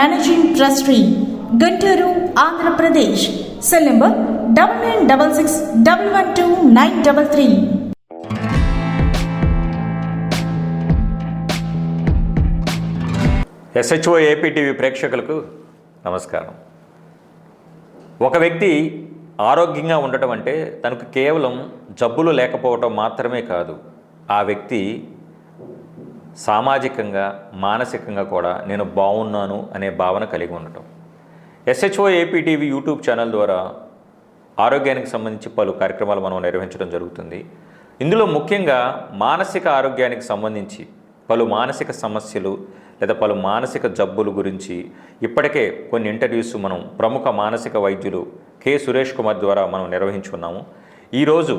managing trustee Guntur Andhra Pradesh cell number double nine double six double one two nine double three SHO APTV ప్రేక్షకులకు నమస్కారం. ఒక వ్యక్తి ఆరోగ్యంగా ఉండటం అంటే తనకు కేవలం జబ్బులు లేకపోవటం మాత్రమే కాదు. ఆ వ్యక్తి సామాజికంగా మానసికంగా కూడా నేను బాగున్నాను అనే భావన కలిగి ఉండటం. ఎస్హెచ్ఓ ఏపీటీవీ యూట్యూబ్ ఛానల్ ద్వారా ఆరోగ్యానికి సంబంధించి పలు కార్యక్రమాలు మనం నిర్వహించడం జరుగుతుంది. ఇందులో ముఖ్యంగా మానసిక ఆరోగ్యానికి సంబంధించి పలు మానసిక సమస్యలు లేదా పలు మానసిక జబ్బుల గురించి ఇప్పటికే కొన్ని ఇంటర్వ్యూస్ మనం ప్రముఖ మానసిక వైద్యులు కె సురేష్ కుమార్ ద్వారా మనం నిర్వహించుకున్నాము. ఈరోజు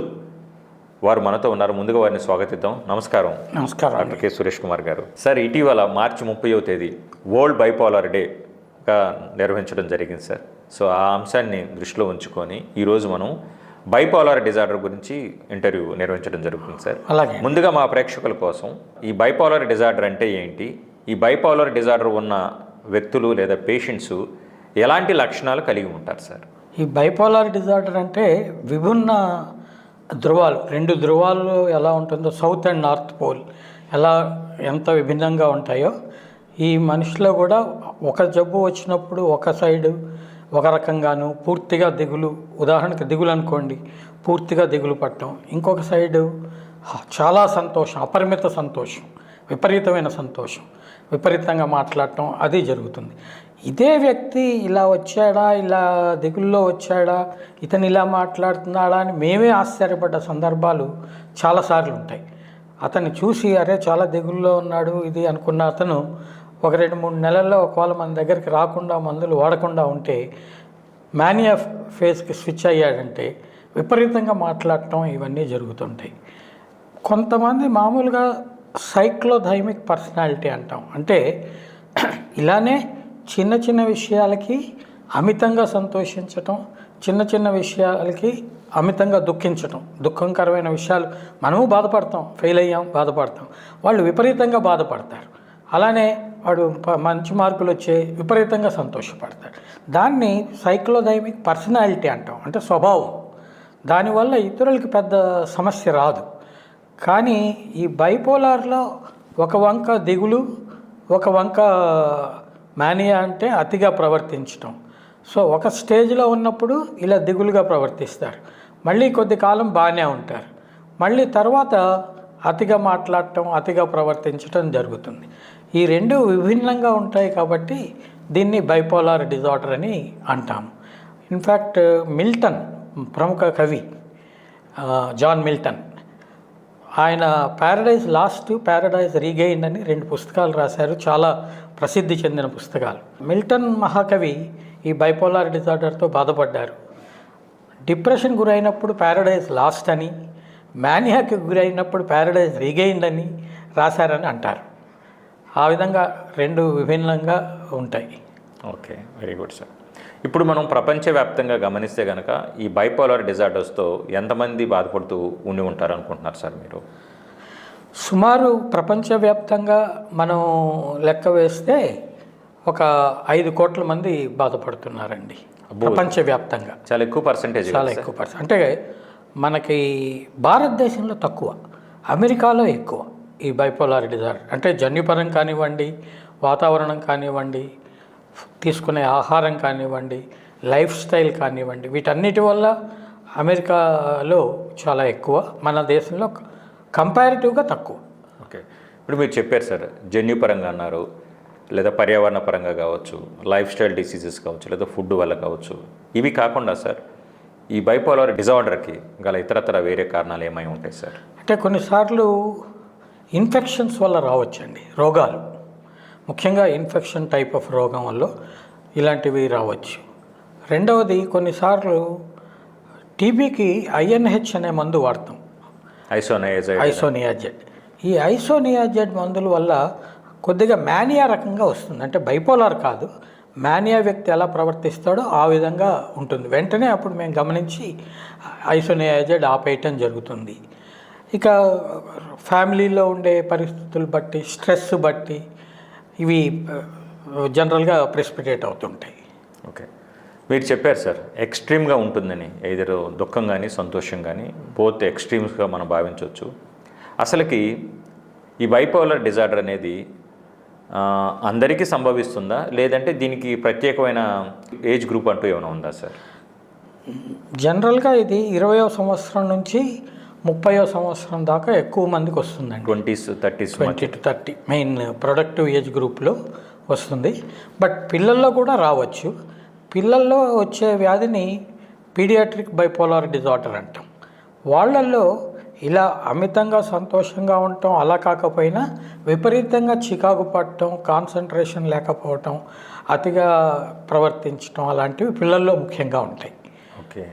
వారు మనతో ఉన్నారు. ముందుగా వారిని స్వాగతిద్దాం. నమస్కారం. నమస్కారం డాక్టర్ కె. సురేష్ కుమార్ గారు. సార్ ఇటీవల మార్చి ముప్పైవ తేదీ వరల్డ్ బైపోలార్ డేగా నిర్వహించడం జరిగింది సార్. సో ఆ అంశాన్ని దృష్టిలో ఉంచుకొని ఈరోజు మనం బైపోలార్ డిజార్డర్ గురించి ఇంటర్వ్యూ నిర్వహించడం జరుగుతుంది సార్. అలాగే. ముందుగా మా ప్రేక్షకుల కోసం ఈ బైపోలార్ డిజార్డర్ అంటే ఏంటి? ఈ బైపోలార్ డిజార్డర్ ఉన్న వ్యక్తులు లేదా పేషెంట్స్ ఎలాంటి లక్షణాలు కలిగి ఉంటారు సార్? ఈ బైపోలార్ డిజార్డర్ అంటే విభిన్న ధృవాలు రెండు ధృవాలు ఎలా ఉంటుందో సౌత్ అండ్ నార్త్ పోల్ ఎలా ఎంత విభిన్నంగా ఉంటాయో ఈ మనిషిలో కూడా ఒక జబ్బు వచ్చినప్పుడు ఒక సైడు ఒక రకంగాను పూర్తిగా దిగులు ఉదాహరణకి దిగులు అనుకోండి పూర్తిగా దిగులు పట్టడం. ఇంకొక సైడు చాలా సంతోషం అపరిమిత సంతోషం విపరీతమైన సంతోషం విపరీతంగా మాట్లాడటం అది జరుగుతుంది. ఇదే వ్యక్తి ఇలా వచ్చాడా ఇలా దిగుల్లో వచ్చాడా ఇతను ఇలా మాట్లాడుతున్నాడా అని మేమే ఆశ్చర్యపడ్డ సందర్భాలు చాలాసార్లు ఉంటాయి. అతన్ని చూసి అరే చాలా దిగుల్లో ఉన్నాడు ఇది అనుకున్న అతను ఒక రెండు మూడు నెలల్లో ఒకవేళ మన దగ్గరికి రాకుండా మందులు వాడకుండా ఉంటే మానియా ఫేస్కి స్విచ్ అయ్యాడంటే విపరీతంగా మాట్లాడటం ఇవన్నీ జరుగుతుంటాయి. కొంతమంది మామూలుగా సైక్లోధైమిక్ పర్సనాలిటీ అంటాం. అంటే ఇలానే చిన్న చిన్న విషయాలకి అమితంగా సంతోషించటం చిన్న చిన్న విషయాలకి అమితంగా దుఃఖించటం దుఃఖంకరమైన విషయాలు మనము బాధపడతాం ఫెయిల్ అయ్యాం బాధపడతాం. వాళ్ళు విపరీతంగా బాధపడతారు. అలానే వాడు ప- మంచి మార్కులు వచ్చే విపరీతంగా సంతోషపడతాడు. దాన్ని సైక్లోదైమిక్ పర్సనాలిటీ అంటాం అంటే స్వభావం. దానివల్ల ఇతరులకి పెద్ద సమస్య రాదు. కానీ ఈ బైపోలార్లో ఒక వంక దిగులు ఒక వంక మానియా అంటే అతిగా ప్రవర్తించటం. సో ఒక స్టేజ్లో ఉన్నప్పుడు ఇలా దిగులుగా ప్రవర్తిస్తారు. మళ్ళీ కొద్ది కాలం బాగానే ఉంటారు. మళ్ళీ తర్వాత అతిగా మాట్లాడటం అతిగా ప్రవర్తించటం జరుగుతుంది. ఈ రెండు విభిన్నంగా ఉంటాయి కాబట్టి దీన్ని బైపోలార్ డిజార్డర్ అని అంటాము. ఇన్ఫ్యాక్ట్ మిల్టన్ ప్రముఖ కవి జాన్ మిల్టన్ ఆయన ప్యారడైజ్ లాస్ట్ ప్యారడైజ్ రీగెయిన్ అని రెండు పుస్తకాలు రాశారు. చాలా ప్రసిద్ధి చెందిన పుస్తకాలు. మిల్టన్ మహాకవి ఈ బైపోలార్ డిజార్డర్తో బాధపడ్డారు. డిప్రెషన్ గురైనప్పుడు ప్యారడైజ్ లాస్ట్ అని మ్యానియాకి గురైనప్పుడు ప్యారడైజ్ రీగెయిన్ అని రాశారని అంటారు. ఆ విధంగా రెండు విభిన్నంగా ఉంటాయి. Okay very good sir. ఇప్పుడు మనం ప్రపంచవ్యాప్తంగా గమనిస్తే కనుక ఈ బైపోలార్ డిజార్డర్స్తో ఎంతమంది బాధపడుతూ ఉండి ఉంటారు అనుకుంటున్నారు సార్ మీరు? సుమారు ప్రపంచవ్యాప్తంగా మనం లెక్క వేస్తే ఒక ఐదు కోట్ల మంది బాధపడుతున్నారండి. ప్రపంచవ్యాప్తంగా. చాలా ఎక్కువ పర్సంటేజ్ చాలా ఎక్కువ పర్సెంట్ అంటే మనకి భారతదేశంలో తక్కువ అమెరికాలో ఎక్కువ ఈ బైపోలార్ డిజార్డర్. అంటే జన్యుపరం కానివ్వండి వాతావరణం కానివ్వండి తీసుకునే ఆహారం కానివ్వండి లైఫ్ స్టైల్ కానివ్వండి వీటన్నిటి వల్ల అమెరికాలో చాలా ఎక్కువ మన దేశంలో కంపారిటివ్గా తక్కువ. ఓకే. ఇప్పుడు మీరు చెప్పారు సార్ జన్యుపరంగా అన్నారు లేదా పర్యావరణ పరంగా కావచ్చు లైఫ్ స్టైల్ డిసీజెస్ కావచ్చు లేదా ఫుడ్ వల్ల కావచ్చు ఇవి కాకుండా సార్ ఈ బైపోలర్ డిజార్డర్కి గల ఇతరతర వేరే కారణాలు ఏమై ఉంటాయి సార్? అంటే కొన్నిసార్లు ఇన్ఫెక్షన్స్ వల్ల రావచ్చండి రోగాలు. ముఖ్యంగా ఇన్ఫెక్షన్ టైప్ ఆఫ్ రోగం వల్ల ఇలాంటివి రావచ్చు. రెండవది కొన్నిసార్లు టీబీకి ఐఎన్హెచ్ అనే మందు వాడతాం. ఐసోనైజైడ్ ఐసోనియాజెడ్. ఈ ఐసోనియాజెడ్ మందుల వల్ల కొద్దిగా మానియా రకంగా వస్తుంది. అంటే బైపోలార్ కాదు. మానియా వ్యక్తి ఎలా ప్రవర్తిస్తాడో ఆ విధంగా ఉంటుంది. వెంటనే అప్పుడు మేము గమనించి ఐసోనియాజెడ్ ఆపేయటం జరుగుతుంది. ఇక ఫ్యామిలీలో ఉండే పరిస్థితులు బట్టి స్ట్రెస్ బట్టి ఇవి జనరల్గా ప్రెసిపిటేట్ అవుతుంటాయి. ఓకే. మీరు చెప్పారు సార్ ఎక్స్ట్రీమ్గా ఉంటుందని ఏదో దుఃఖం కానీ సంతోషం కానీ బోత్ ఎక్స్ట్రీమ్స్గా మనం భావించవచ్చు అసలుకి ఈ బైపోలర్ డిజార్డర్ అనేది అందరికీ సంభవిస్తుందా? లేదంటే దీనికి ప్రత్యేకమైన ఏజ్ గ్రూప్ అంటూ ఏమైనా ఉందా సార్? జనరల్గా ఇది ఇరవయో సంవత్సరం నుంచి ముప్పయో సంవత్సరం దాకా ఎక్కువ మందికి వస్తుందండి. Twenties thirties twenty to thirty main productive age గ్రూప్లో వస్తుంది. బట్ పిల్లల్లో కూడా రావచ్చు. పిల్లల్లో వచ్చే వ్యాధిని పీడియాట్రిక్ బైపోలార్ డిజార్డర్ అంటాం. వాళ్ళల్లో ఇలా అమితంగా సంతోషంగా ఉండటం అలా కాకపోయినా విపరీతంగా చికాకు పడటం కాన్సన్ట్రేషన్ లేకపోవటం అతిగా ప్రవర్తించటం అలాంటివి పిల్లల్లో ముఖ్యంగా ఉంటాయి. ఓకే.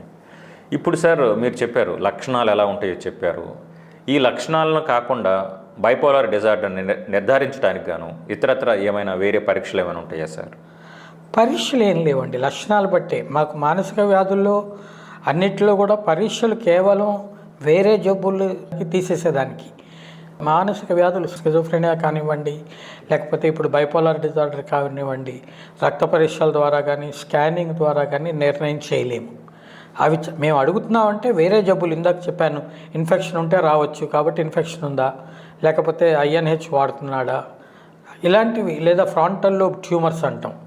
ఇప్పుడు సార్ మీరు చెప్పారు లక్షణాలు ఎలా ఉంటాయో చెప్పారు. ఈ లక్షణాలను కాకుండా బైపోలార్ డిజార్డర్ని నిర్ధారించడానికి గాను ఇతరత్ర ఏమైనా వేరే పరీక్షలు ఏమైనా ఉంటాయా సార్? పరీక్షలు ఏం లేవండి. లక్షణాలు బట్టే మాకు మానసిక వ్యాధుల్లో అన్నిటిలో కూడా పరీక్షలు కేవలం వేరే జబ్బులకి తీసేసేదానికి. మానసిక వ్యాధులు స్కిజోఫ్రెనియా కానివ్వండి లేకపోతే ఇప్పుడు బైపోలార్ డిజార్డర్ కానివ్వండి రక్త పరీక్షల ద్వారా కానీ స్కానింగ్ ద్వారా కానీ నిర్ణయం చేయలేము. అవి మేము అడుగుతున్నామంటే వేరే జబ్బులు ఇందాక చెప్పాను. ఇన్ఫెక్షన్ ఉంటే రావచ్చు కాబట్టి ఇన్ఫెక్షన్ ఉందా? లేకపోతే ఐఎన్హెచ్ వాడుతున్నాడా? ఇలాంటివి లేదా ఫ్రాంటల్ లోబ్ ట్యూమర్స్ అంటాం.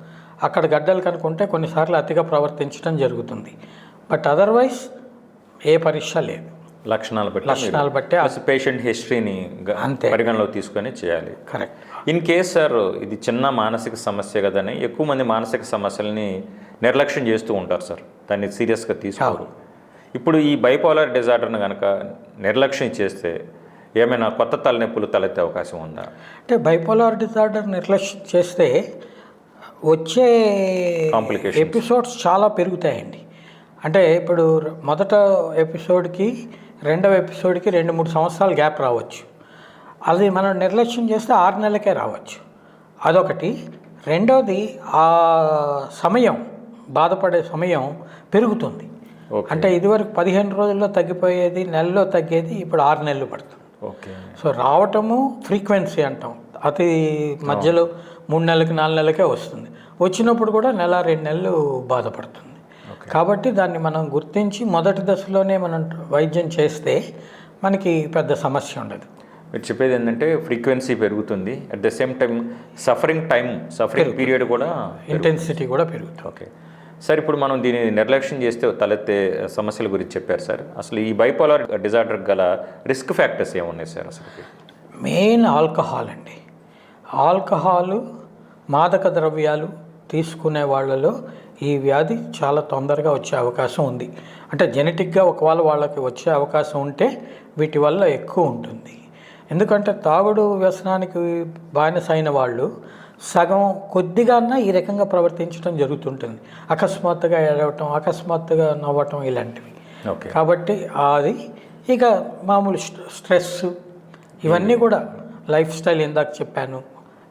అక్కడ గడ్డలు కనుకుంటే కొన్నిసార్లు అతిగా ప్రవర్తించడం జరుగుతుంది. బట్ అదర్వైజ్ ఏ పరీక్ష లేదు. లక్షణాలు బట్టి లక్షణాలు బట్టే పేషెంట్ హిస్టరీని అంతే. పరిగణలో తీసుకొని చేయాలి. కరెక్ట్. ఇన్ కేస్ సార్ ఇది చిన్న మానసిక సమస్య కదని ఎక్కువ మంది మానసిక సమస్యల్ని నిర్లక్ష్యం చేస్తూ ఉంటారు సార్. దాన్ని సీరియస్గా తీసుకోరు. ఇప్పుడు ఈ బైపోలార్ డిజార్డర్ని కనుక నిర్లక్ష్యం చేస్తే ఏమైనా కొత్త తలనొప్పులు తలెత్తే అవకాశం ఉందా? అంటే బైపోలార్ డిజార్డర్ నిర్లక్ష్యం చేస్తే వచ్చే. ఎపిసోడ్స్ చాలా పెరుగుతాయండి. అంటే ఇప్పుడు మొదట ఎపిసోడ్కి రెండవ ఎపిసోడ్కి రెండు మూడు సంవత్సరాలు గ్యాప్ రావచ్చు. అది మనం నిర్లక్ష్యం చేస్తే ఆరు నెలలకే రావచ్చు. అదొకటి. రెండవది ఆ సమయం బాధపడే సమయం పెరుగుతుంది. అంటే ఇదివరకు పదిహేను రోజుల్లో తగ్గిపోయేది నెలలో తగ్గేది ఇప్పుడు ఆరు నెలలు పడుతుంది. ఓకే. సో రావటము ఫ్రీక్వెన్సీ అంటాం. అతి మధ్యలో మూడు నెలలకి నాలుగు నెలలకే వస్తుంది. వచ్చినప్పుడు కూడా నెల రెండు నెలలు బాధపడుతుంది. కాబట్టి దాన్ని మనం గుర్తించి మొదటి దశలోనే మనం వైద్యం చేస్తే మనకి పెద్ద సమస్య ఉండదు. మీరు చెప్పేది ఏంటంటే ఫ్రీక్వెన్సీ పెరుగుతుంది. At the same time suffering time suffering period కూడా ఇంటెన్సిటీ కూడా పెరుగుతుంది. ఓకే సార్ ఇప్పుడు మనం దీన్ని నిర్లక్ష్యం చేస్తే తలెత్తే సమస్యల గురించి చెప్పారు సార్ అసలు ఈ బైపోలార్ డిజార్డర్ గల రిస్క్ ఫ్యాక్టర్స్ ఏమున్నాయి సార్ అసలు మెయిన్ ఆల్కహాల్ అండి. ఆల్కహాలు మాదక ద్రవ్యాలు తీసుకునే వాళ్ళలో ఈ వ్యాధి చాలా తొందరగా వచ్చే అవకాశం ఉంది. అంటే జెనెటిక్గా ఒకవేళ వాళ్ళకి వచ్చే అవకాశం ఉంటే వీటి వల్ల ఎక్కువ ఉంటుంది. ఎందుకంటే తాగుడు వ్యసనానికి బానిస అయిన వాళ్ళు సగం కొద్దిగాన్నా ఈ రకంగా ప్రవర్తించడం జరుగుతుంటుంది. అకస్మాత్తుగా ఏడవటం అకస్మాత్తుగా నవ్వటం ఇలాంటివి. ఓకే. కాబట్టి అది ఇక మామూలు స్ట్ర- స్ట్రెస్ ఇవన్నీ కూడా లైఫ్ స్టైల్ ఇందాక చెప్పాను.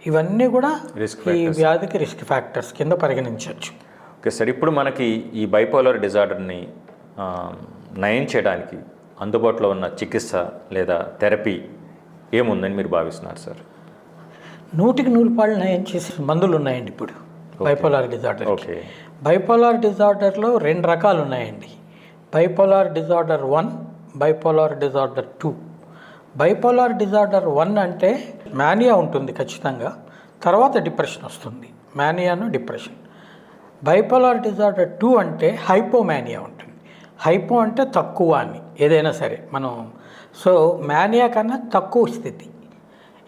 ఇవన్నీ కూడా రిస్క్ ఈ వ్యాధికి రిస్క్ ఫ్యాక్టర్స్ కింద పరిగణించవచ్చు. ఓకే సార్ ఇప్పుడు మనకి ఈ బైపోలార్ డిజార్డర్ని నయం చేయడానికి అందుబాటులో ఉన్న చికిత్స లేదా థెరపీ ఏముందని మీరు భావిస్తున్నారు సార్? నూటికి నూరు పాళ్ళు నయం చేసే మందులు ఉన్నాయండి ఇప్పుడు. Bipolar disorder okay. బైపోలార్ డిజార్డర్లో రెండు రకాలు ఉన్నాయండి. Bipolar disorder one bipolar disorder two. Bipolar disorder one అంటే మానియా ఉంటుంది ఖచ్చితంగా. తర్వాత డిప్రెషన్ వస్తుంది. మానియాను డిప్రెషన్. బైపోలార్ డిజార్డర్ టూ అంటే హైపోమానియా ఉంటుంది. హైపో అంటే తక్కువ అని. ఏదైనా సరే మనం సో మానియా కన్నా తక్కువ స్థితి.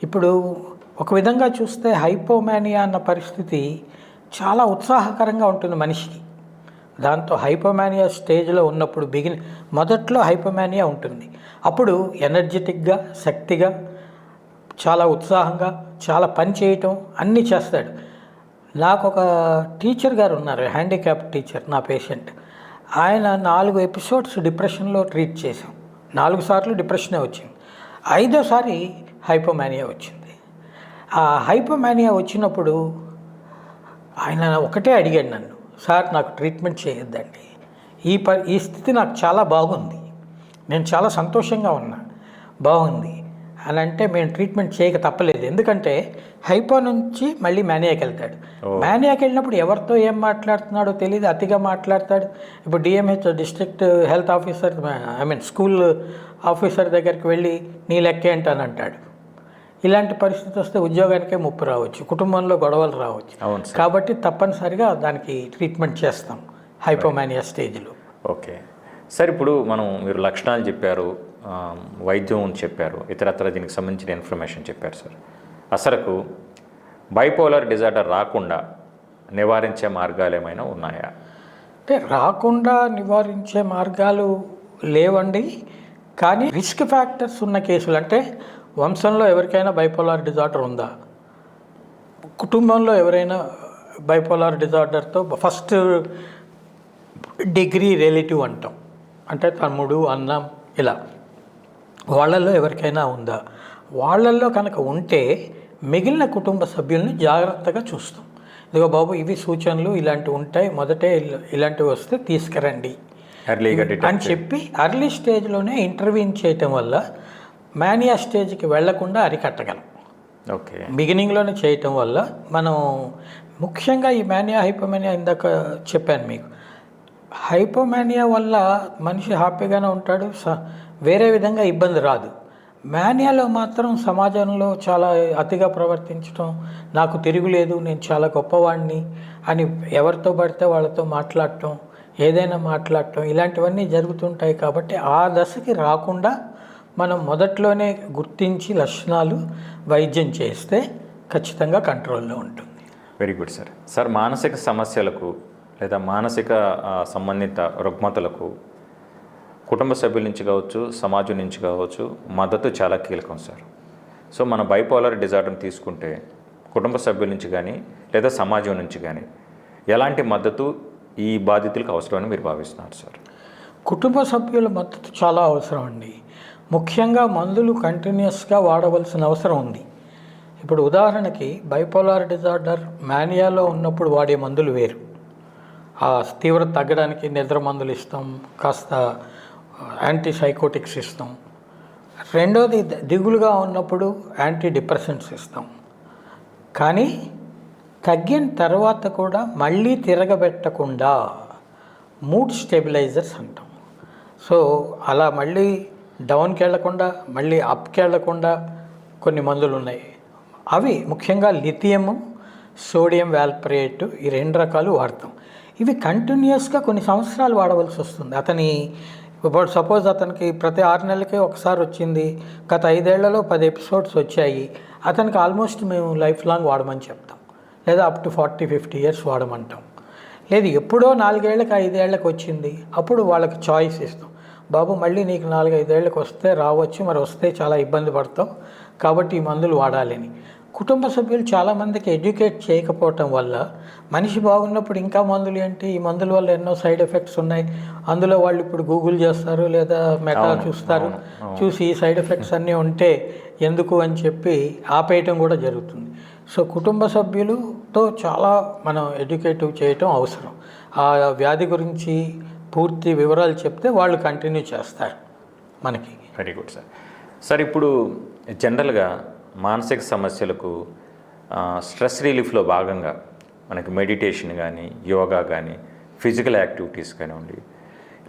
ఇప్పుడు ఒక విధంగా చూస్తే హైపోమానియా అన్న పరిస్థితి చాలా ఉత్సాహకరంగా ఉంటుంది మనిషికి. దాంతో హైపోమానియా స్టేజ్లో ఉన్నప్పుడు బిగిన్ మొదట్లో హైపోమానియా ఉంటుంది. అప్పుడు ఎనర్జెటిక్గా శక్తిగా చాలా ఉత్సాహంగా చాలా పని చేయటం అన్నీ చేస్తాడు. నాకు ఒక టీచర్ గారు ఉన్నారు హ్యాండిక్యాప్ టీచర్ నా పేషెంట్. ఆయన నాలుగు ఎపిసోడ్స్ డిప్రెషన్లో ట్రీట్ చేశాం. నాలుగు సార్లు డిప్రెషనే వచ్చింది. ఐదోసారి హైపోమానియా వచ్చింది. ఆ హైపోమానియా వచ్చినప్పుడు ఆయన ఒకటే అడిగాడు నన్ను సార్ నాకు ట్రీట్మెంట్ చేయొద్దండి. ఈ ప ఈ స్థితి నాకు చాలా బాగుంది. నేను చాలా సంతోషంగా ఉన్నా. బాగుంది. అని అంటే మేము ట్రీట్మెంట్ చేయక తప్పలేదు. ఎందుకంటే హైపో నుంచి మళ్ళీ మేనియాకి వెళ్తాడు. మేనియాకి వెళ్ళినప్పుడు ఎవరితో ఏం మాట్లాడుతున్నాడో తెలియదు అతిగా మాట్లాడతాడు. ఇప్పుడు DMH district health officer I mean school officer దగ్గరికి వెళ్ళి నీ లెక్క ఏంటని అంటాడు. ఇలాంటి పరిస్థితి వస్తే ఉద్యోగానికే ముప్పు రావచ్చు కుటుంబంలో గొడవలు రావచ్చు. కాబట్టి తప్పనిసరిగా దానికి ట్రీట్మెంట్ చేస్తాం హైపోమానియా స్టేజ్లో. ఓకే. సార్ ఇప్పుడు మనం మీరు లక్షణాలు చెప్పారు వైద్యం చెప్పారు. ఇతరత్ర దీనికి సంబంధించిన ఇన్ఫర్మేషన్ చెప్పారు సార్. అసలుకు బైపోలర్ డిజార్డర్ రాకుండా నివారించే మార్గాలు ఏమైనా ఉన్నాయా? అంటే రాకుండా నివారించే మార్గాలు లేవండి. కానీ రిస్క్ ఫ్యాక్టర్స్ ఉన్న కేసులు అంటే వంశంలో ఎవరికైనా బైపోలార్ డిజార్డర్ ఉందా? కుటుంబంలో ఎవరైనా బైపోలార్ డిజార్డర్తో ఫస్ట్ డిగ్రీ రిలేటివ్ అంటాం. అంటే తమ్ముడు అన్నం ఇలా. వాళ్ళల్లో ఎవరికైనా ఉందా? వాళ్ళల్లో కనుక ఉంటే మిగిలిన కుటుంబ సభ్యుల్ని జాగ్రత్తగా చూస్తాం. ఇదిగో బాబు ఇవి సూచనలు ఇలాంటివి ఉంటాయి. మొదటే ఇలా- ఇలాంటివి వస్తే తీసుకురండి. అని చెప్పి అర్లీ స్టేజ్లోనే ఇంటర్వ్యూన్ చేయటం వల్ల మానియా స్టేజ్కి వెళ్ళకుండా అరికట్టగలం. ఓకే. బిగినింగ్లోనే చేయటం వల్ల మనం ముఖ్యంగా ఈ మానియా హైపోమానియా ఇందాక చెప్పాను మీకు. హైపోమానియా వల్ల మనిషి హ్యాపీగానే ఉంటాడు. స- వేరే విధంగా ఇబ్బంది రాదు. మానియాలో మాత్రం సమాజంలో చాలా అతిగా ప్రవర్తించడం నాకు తిరుగులేదు నేను చాలా గొప్పవాడిని అని ఎవరితో పడితే వాళ్ళతో మాట్లాడటం ఏదైనా మాట్లాడటం ఇలాంటివన్నీ జరుగుతుంటాయి కాబట్టి ఆ దశకి రాకుండా మనం మొదట్లోనే గుర్తించి లక్షణాలు వైద్యం చేస్తే ఖచ్చితంగా కంట్రోల్లో ఉంటుంది. వెరీ గుడ్ సార్ సార్ మానసిక సమస్యలకు లేదా మానసిక సంబంధిత రుగ్మతలకు కుటుంబ సభ్యుల నుంచి కావచ్చు సమాజం నుంచి కావచ్చు మద్దతు చాలా కీలకం సార్. సో మన బైపోలర్ డిజార్డర్ని తీసుకుంటే కుటుంబ సభ్యుల నుంచి కానీ లేదా సమాజం నుంచి కానీ ఎలాంటి మద్దతు ఈ బాధితులకు అవసరమని మీరు భావిస్తున్నారు సార్? కుటుంబ సభ్యుల మద్దతు చాలా అవసరం అండి. ముఖ్యంగా మందులు కంటిన్యూస్గా వాడవలసిన అవసరం ఉంది. ఇప్పుడు ఉదాహరణకి బైపోలార్ డిజార్డర్ మానియాలో ఉన్నప్పుడు వాడే మందులు వేరు. ఆ తీవ్రత తగ్గడానికి నిద్ర మందులు ఇస్తాం కాస్త యాంటీ సైకోటిక్స్ ఇస్తాం. రెండోది దిగులుగా ఉన్నప్పుడు యాంటీ డిప్రెసెంట్స్ ఇస్తాం. కానీ తగ్గిన తర్వాత కూడా మళ్ళీ తిరగబెట్టకుండా మూడ్ స్టెబిలైజర్స్ అంటాం. సో అలా మళ్ళీ డౌన్కి వెళ్ళకుండా మళ్ళీ అప్కి వెళ్ళకుండా కొన్ని మందులు ఉన్నాయి. అవి ముఖ్యంగా లిథియము సోడియం వాల్పరేట్ ఈ రెండు రకాలు వాడతాం. ఇవి కంటిన్యూస్గా కొన్ని సంవత్సరాలు వాడవలసి వస్తుంది. అతని ఇప్పుడు సపోజ్ అతనికి ప్రతి ఆరు నెలలకే ఒకసారి వచ్చింది గత ఐదేళ్ళలో పది ఎపిసోడ్స్ వచ్చాయి. అతనికి ఆల్మోస్ట్ మేము లైఫ్ లాంగ్ వాడమని చెప్తాం. లేదా up to forty fifty years వాడమంటాం. లేదు ఎప్పుడో నాలుగేళ్ళకు ఐదేళ్ళకు వచ్చింది. అప్పుడు వాళ్ళకి చాయిస్ ఇస్తాం. బాబు మళ్ళీ నీకు నాలుగు ఐదేళ్ళకు వస్తే రావచ్చు మరి వస్తే చాలా ఇబ్బంది పడతాం. కాబట్టి ఈ మందులు వాడాలని కుటుంబ సభ్యులు చాలామందికి ఎడ్యుకేట్ చేయకపోవటం వల్ల మనిషి బాగున్నప్పుడు ఇంకా మందులు ఏంటి? ఈ మందుల వల్ల ఎన్నో సైడ్ ఎఫెక్ట్స్ ఉన్నాయి. అందులో వాళ్ళు ఇప్పుడు గూగుల్ చేస్తారు లేదా మెటా చూస్తారు. చూసి ఈ సైడ్ ఎఫెక్ట్స్ అన్నీ ఉంటే ఎందుకు అని చెప్పి ఆపేయటం కూడా జరుగుతుంది. సో కుటుంబ సభ్యులతో చాలా మనం ఎడ్యుకేటివ్ చేయటం అవసరం. ఆ వ్యాధి గురించి పూర్తి వివరాలు చెప్తే వాళ్ళు కంటిన్యూ చేస్తారు మనకి. వెరీ గుడ్ సార్ సార్ ఇప్పుడు జనరల్గా మానసిక సమస్యలకు స్ట్రెస్ రిలీఫ్లో భాగంగా మనకి మెడిటేషన్ కానీ యోగా కానీ ఫిజికల్ యాక్టివిటీస్ కానివ్వండి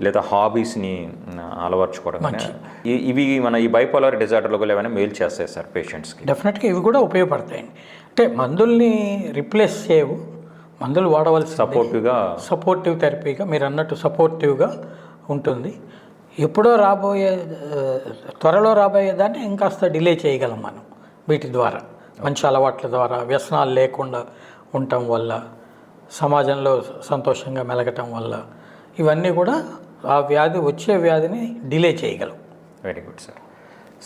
లేదా హాబీస్ని అలవర్చుకోవడం ఇవి మన ఈ బైపోలర్ డిజార్డర్లో కూడా ఏమైనా మేలు చేస్తాయి సార్ పేషెంట్స్కి? డెఫినెట్గా ఇవి కూడా ఉపయోగపడతాయండి. అంటే మందుల్ని రిప్లేస్ చేయవు. మందులు వాడవలసి సపోర్టివ్గా సపోర్టివ్ థెరపీగా మీరు అన్నట్టు సపోర్టివ్గా ఉంటుంది. ఎప్పుడో రాబోయే త్వరలో రాబోయే దాన్ని ఇంకాస్త డిలే చేయగలం మనం. వీటి ద్వారా మంచి అలవాట్ల ద్వారా వ్యసనాలు లేకుండా ఉండటం వల్ల సమాజంలో సంతోషంగా మెలగటం వల్ల ఇవన్నీ కూడా ఆ వ్యాధి వచ్చే వ్యాధిని డిలే చేయగలవు. Very good sir.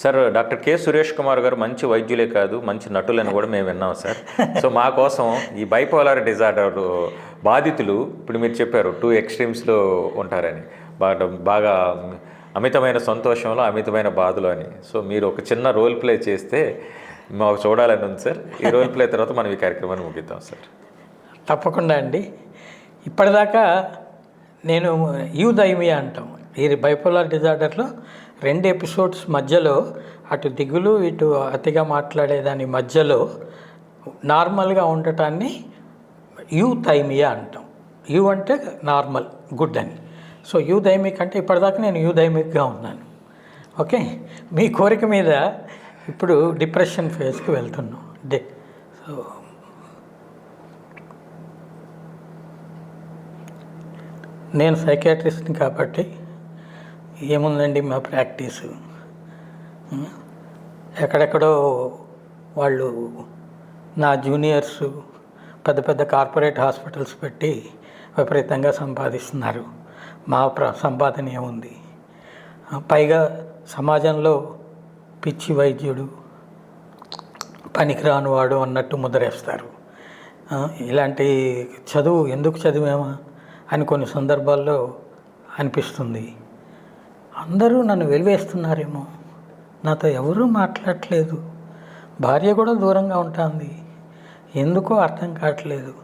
Sir doctor K Suresh Kumar garu మంచి వైద్యులే కాదు మంచి నటులని కూడా మేము విన్నాం సార్. సో మా కోసం ఈ బైపోలార్ డిజార్డర్ బాధితులు ఇప్పుడు మీరు చెప్పారు టూ ఎక్స్ట్రీమ్స్లో ఉంటారని. బాగా బాగా అమితమైన సంతోషంలో అమితమైన బాధలు అని. సో మీరు ఒక చిన్న రోల్ ప్లే చేస్తే మాకు చూడాలని ఉంది సార్. ఈ రోల్ ప్లే తర్వాత మనం ఈ కార్యక్రమాన్ని ముగిద్దాం సార్. తప్పకుండా అండి. ఇప్పటిదాకా నేను యూదైమియా అంటాం. ఇది బైపోలార్ డిజార్డర్లో రెండు ఎపిసోడ్స్ మధ్యలో అటు దిగులు ఇటు అతిగా మాట్లాడే దాని మధ్యలో నార్మల్గా ఉండటాన్ని యూథైమియా అంటాం. యూ అంటే నార్మల్ గుడ్ అని. సో యూథైమిక్ అంటే ఇప్పటిదాకా నేను యూథైమిక్గా ఉన్నాను. ఓకే? మీ కోరిక మీద ఇప్పుడు డిప్రెషన్ ఫేజ్కి వెళ్తున్నాం. డే. సో నేను సైకాట్రిస్ట్ని కాబట్టి ఏముందండి మా ప్రాక్టీసు? ఎక్కడెక్కడో వాళ్ళు నా జూనియర్స్ పెద్ద పెద్ద కార్పొరేట్ హాస్పిటల్స్ పెట్టి విపరీతంగా సంపాదిస్తున్నారు. మా ప్ర సంపాదన ఏముంది? పైగా సమాజంలో పిచ్చి వైద్యుడు పనికిరాని వాడు అన్నట్టు ముద్రేస్తారు. ఇలాంటి చదువు ఎందుకు చదివామా అని కొన్ని సందర్భాల్లో అనిపిస్తుంది. అందరూ నన్ను వెలివేస్తున్నారేమో. నాతో ఎవరూ మాట్లాడట్లేదు. భార్య కూడా దూరంగా ఉంటుంది. ఎందుకో అర్థం కావట్లేదు.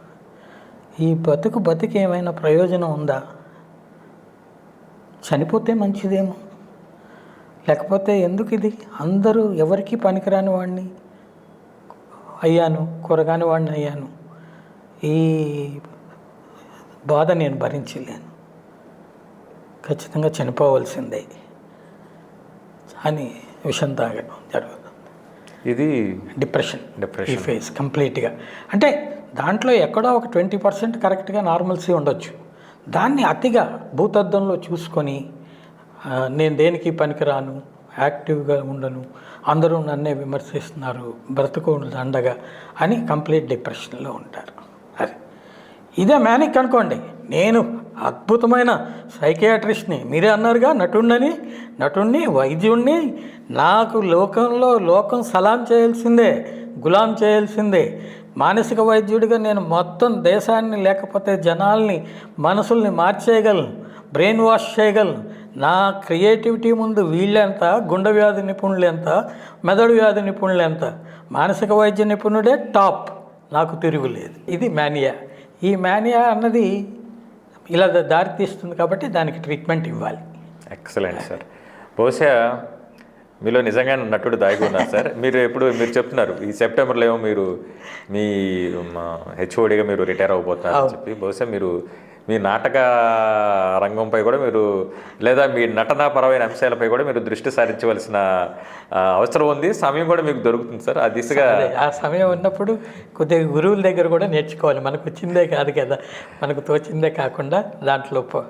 ఈ బతుకు బతికి ఏమైనా ప్రయోజనం ఉందా? చనిపోతే మంచిదేమో. లేకపోతే ఎందుకు ఇది? అందరూ ఎవరికి పనికిరాని వాడిని అయ్యాను కొరగాని వాడిని అయ్యాను. ఈ బాధ నేను భరించలేను. ఖచ్చితంగా చనిపోవలసిందే అని విషం తాగడం జరుగుతుంది. ఇది డిప్రెషన్. డిప్రెషన్. ఫేజ్ కంప్లీట్గా. అంటే దాంట్లో ఎక్కడో ఒక ట్వంటీ పర్సెంట్ కరెక్ట్గా నార్మల్సీ ఉండొచ్చు. దాన్ని అతిగా భూతద్దంలో చూసుకొని నేను దేనికి పనికిరాను? యాక్టివ్గా ఉండను. అందరూ నన్నే విమర్శిస్తున్నారు. బ్రతుకు దండగా అని కంప్లీట్ డిప్రెషన్లో ఉంటారు. అది. ఇదే మ్యానిక్ అనుకోండి. నేను అద్భుతమైన సైకియాట్రిస్ట్ని మీరే అన్నారుగా నటుణ్ణని నటుణ్ణి వైద్యుణ్ణి నాకు లోకంలో లోకం సలాం చేయాల్సిందే గులాం చేయాల్సిందే. మానసిక వైద్యుడిగా నేను మొత్తం దేశాన్ని లేకపోతే జనాల్ని మనసుల్ని మార్చేయగలను బ్రెయిన్ వాష్ చేయగలను. నా క్రియేటివిటీ ముందు వీళ్ళెంత గుండె వ్యాధి నిపుణులు ఎంత మెదడు వ్యాధి నిపుణులు ఎంత? మానసిక వైద్య నిపుణుడే టాప్. నాకు తిరుగులేదు ఇది మేనియా ఈ మేనియా అన్నది ఇలా దా- దారి తీస్తుంది కాబట్టి దానికి ట్రీట్మెంట్ ఇవ్వాలి. Excellent sir. బహుశా మీలో నిజంగా నటుడు దాగి ఉన్నారు సార్. మీరు ఎప్పుడు మీరు చెప్తున్నారు ఈ సెప్టెంబర్లో ఏమో మీరు మీ హెచ్ఓడిగా మీరు రిటైర్ అవబోతున్నారు అని చెప్పి. బహుశా మీరు మీ నాటక రంగంపై కూడా మీరు లేదా మీ నటనాపరమైన అంశాలపై కూడా మీరు దృష్టి సారించవలసిన అవసరం ఉంది. సమయం కూడా మీకు దొరుకుతుంది సార్. ఆ దిశగా ఆ సమయం ఉన్నప్పుడు కొద్దిగా గురువుల దగ్గర కూడా నేర్చుకోవాలి. మనకు వచ్చిందే కాదు కదా. మనకు తోచిందే కాకుండా దాంట్లో ప-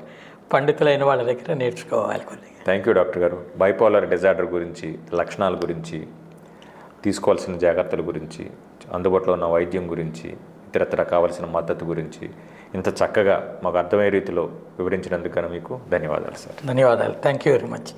పండితులైన వాళ్ళ దగ్గర నేర్చుకోవాలి కొద్దిగా. Thank you doctor garu. Bipolar disorder గురించి లక్షణాల గురించి తీసుకోవాల్సిన జాగ్రత్తల గురించి అందుబాటులో ఉన్న వైద్యం గురించి ఇతరత్ర కావాల్సిన మద్దతు గురించి ఇంత చక్కగా మాకు అర్థమయ్యే రీతిలో వివరించినందుకు మీకు ధన్యవాదాలు సార్. ధన్యవాదాలు. Thank you very much